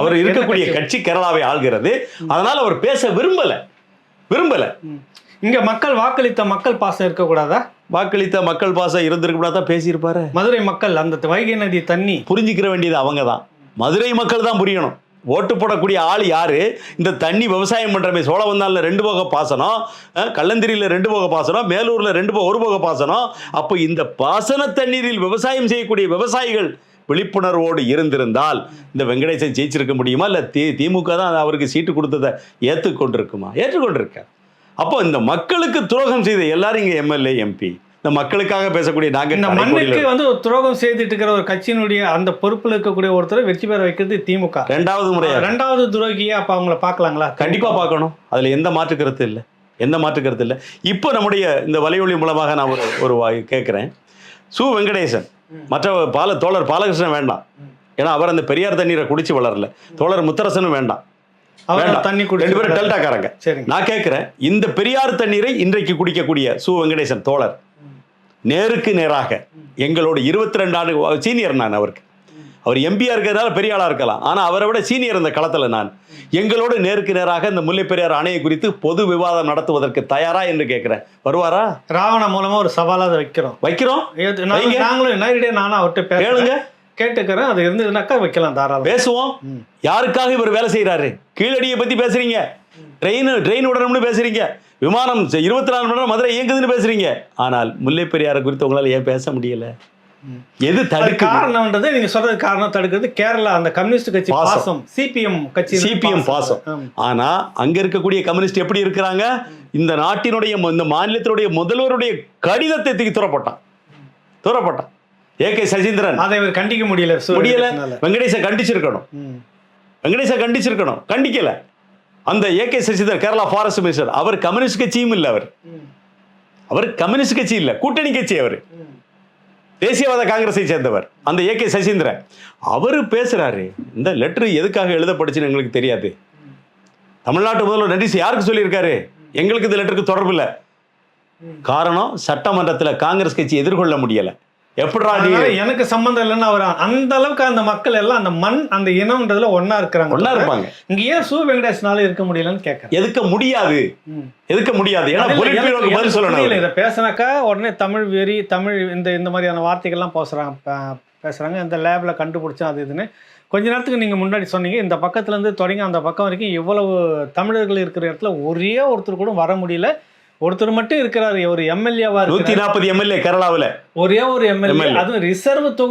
அவர் இருக்கக்கூடிய கட்சி? கேரளாவை ஆள்கிறது. அதனால அவர் பேச விரும்பல. விரும்பல. இங்க மக்கள் வாக்களித்த மக்கள் பாசம் இருக்கக்கூடாதா? வாக்களித்த மக்கள் பாசம் இருந்திருக்கும்னா தான் பேசியிருப்பாரு. மதுரை மக்கள் அந்த வைகை நதி தண்ணி. புரிஞ்சுக்கிற வேண்டியது அவங்க தான் மதுரை மக்கள் தான் புரியணும். ஓட்டு போடக்கூடிய ஆள் யாரு? இந்த தண்ணி விவசாயம் பண்றமே. சோழவந்தான்ல ரெண்டு போக பாசனம். கள்ளந்திரியில ரெண்டு போக பாசனம். மேலூர்ல ரெண்டு போ ஒரு போக பாசனம். அப்போ இந்த பாசன தண்ணீரில் விவசாயம் செய்யக்கூடிய விவசாயிகள் விழிப்புணர்வோடு இருந்திருந்தால் இந்த வெங்கடேசன் ஜெயிச்சிருக்க முடியுமா? இல்லை தி திமுக தான் அவருக்கு சீட்டு கொடுத்ததை ஏற்றுக்கொண்டிருக்குமா? ஏற்றுக்கொண்டிருக்க அப்போ இந்த மக்களுக்கு துரோகம் செய்த எல்லாரும் இங்கே எம்எல்ஏ எம்பி. இந்த மக்களுக்காக பேசக்கூடிய நாங்கள் இந்த மண்ணுக்கு வந்து துரோகம் செய்துட்டு இருக்கிற ஒரு கட்சியினுடைய அந்த பொறுப்புல இருக்கக்கூடிய ஒருத்தரை வெற்றி பெற வைக்கிறது திமுக. ரெண்டாவது முறையா ரெண்டாவது துரோகியா அப்ப அவங்கள பார்க்கலாங்களா? கண்டிப்பா பார்க்கணும். அதுல எந்த மாற்று கருத்து இல்லை. எந்த மாற்று கருத்து இல்லை. இப்போ நம்முடைய இந்த வலையொலி மூலமாக நான் ஒரு ஒரு கேட்குறேன் சு. வெங்கடேசன். மற்ற பால தோழர் பாலகிருஷ்ணன் வேண்டாம். ஏன்னா அவர் அந்த பெரியார் தண்ணீரை குடிச்சு வளரல. தோழர் முத்தரசனும் வேண்டாம். தண்ணி ரெண்டு பேரும் டெல்டாக்காரங்க. நான் கேட்குறேன் இந்த பெரியார் தண்ணீரை இன்றைக்கு குடிக்கக்கூடிய சு வெங்கடேசன் தோழர் நேருக்கு நேராக எங்களோட இருபத்தி ரெண்டு ஆண்டு சீனியர் நான் அவருக்கு. அவர் எம்பியா இருக்கிறதால பெரிய ஆளா இருக்கலாம். ஆனா அவரை விட சீனியர் இந்த களத்துல நான். எங்களோடு நேருக்கு நேராக இந்த முல்லை பெரியார் அணையை குறித்து பொது விவாதம் நடத்துவதற்கு தயாரா என்று கேட்கிறேன். வருவாரா? ராவண மூலமா ஒரு சவாலா அதை வைக்கிறோம். வைக்கிறோம். நாங்களும் நேரடியாக நானும் அவர்கிட்ட கேளுங்க. கேட்டுக்கிறேன். அது இருந்ததுனாக்கா வைக்கலாம் தாராளம். பேசுவோம். யாருக்காக இவர் வேலை செய்றாரு? கீழடியை பத்தி பேசுறீங்க. ட்ரெயின் ட்ரெயின் விடணும்னு பேசுறீங்க. விமானம் இருபத்தி நாலு மணி நேரம் மதுரை இயங்குதுன்னு பேசுறீங்க. ஆனால் முல்லை பெரியாரை குறித்து உங்களால ஏன் பேச முடியல? எது அது தடுக்குது? காரணம்ன்றது நீங்க சொல்றது காரணம் தடுக்கிறது கேரளா அந்த கம்யூனிஸ்ட் கட்சி பாசம். சிபிஎம் கட்சி சிபிஎம் பாசம். ஆனா அங்க இருக்கக்கூடிய கம்யூனிஸ்ட் எப்படி இருக்கிறாங்க? இந்த நாட்டினுடைய இந்த மாநிலத்தினுடைய முதல்வருடைய கடிதத்தை தூக்கி துறப்பட்டான். துறப்பட்டான். ஏ கே சசீந்திரன். அதை இவர் கண்டிக்க முடியல. முடியல. வெங்கடேச கண்டிச்சிருக்கணும். வெங்கடேச கண்டிச்சிருக்கணும். கண்டிக்கல. அந்த A K Sasidharan Kerala forest minister our communist கட்சியும் இல்லை அவர். அவர் கம்யூனிஸ்ட் கட்சி இல்லை. கூட்டணி கட்சி அவர். தேசியவாத காங்கிரஸை சேர்ந்தவர் அந்த ஏ கே சசீந்திரன். அவர் பேசுறாரு இந்த லெட்டர் எதுக்காக எழுதப்படுச்சுன்னு எங்களுக்கு தெரியாது. தமிழ்நாட்டு முதல்வர் நடிஸ் யாருக்கு சொல்லியிருக்காரு? எங்களுக்கு இந்த லெட்டருக்கு தொடர்பு இல்லை காரணம் சட்டமன்றத்தில் காங்கிரஸ் கட்சி எதிர்கொள்ள முடியலை. அதனால எனக்கு சம்பந்தம் இல்லைன்னு அவர் அந்த அளவுக்கு அந்த மக்கள் எல்லாம் அந்த மண் அந்த இனம்ன்றதுல ஒண்ணா இருக்கிறாங்க. ஒன்னா இருப்பாங்க. இங்க ஏன் சு வெங்கடேஷனால இருக்க முடியலன்னு கேட்கறேன் எதுக்க முடியாது. எதுக்க முடியாது? ஏன்னா சொல்லணும். இதை பேசினாக்கா உடனே தமிழ் வெறி தமிழ் இந்த இந்த மாதிரியான வார்த்தைகள்லாம் பேசுறாங்க ப- பேசுறாங்க. இந்த லேப்ல கண்டுபிடிச்சோம் அது இதுன்னு. கொஞ்ச நேரத்துக்கு நீங்க முன்னாடி சொன்னீங்க இந்த பக்கத்துல இருந்து தொடங்கி அந்த பக்கம் வரைக்கும் இவ்வளவு தமிழர்கள் இருக்கிற இடத்துல ஒரே ஒருத்தர் கூட வர முடியல. ஒருத்தர் மட்டும் இருக்கிறாரு ஒரு எம்எல்ஏவா நூத்தி நாற்பது எம்எல்ஏ கேரளாவுல ஒரே ஒரு எம்எல்ஏ. அதுவும் ரிசர்வ் தொகுதி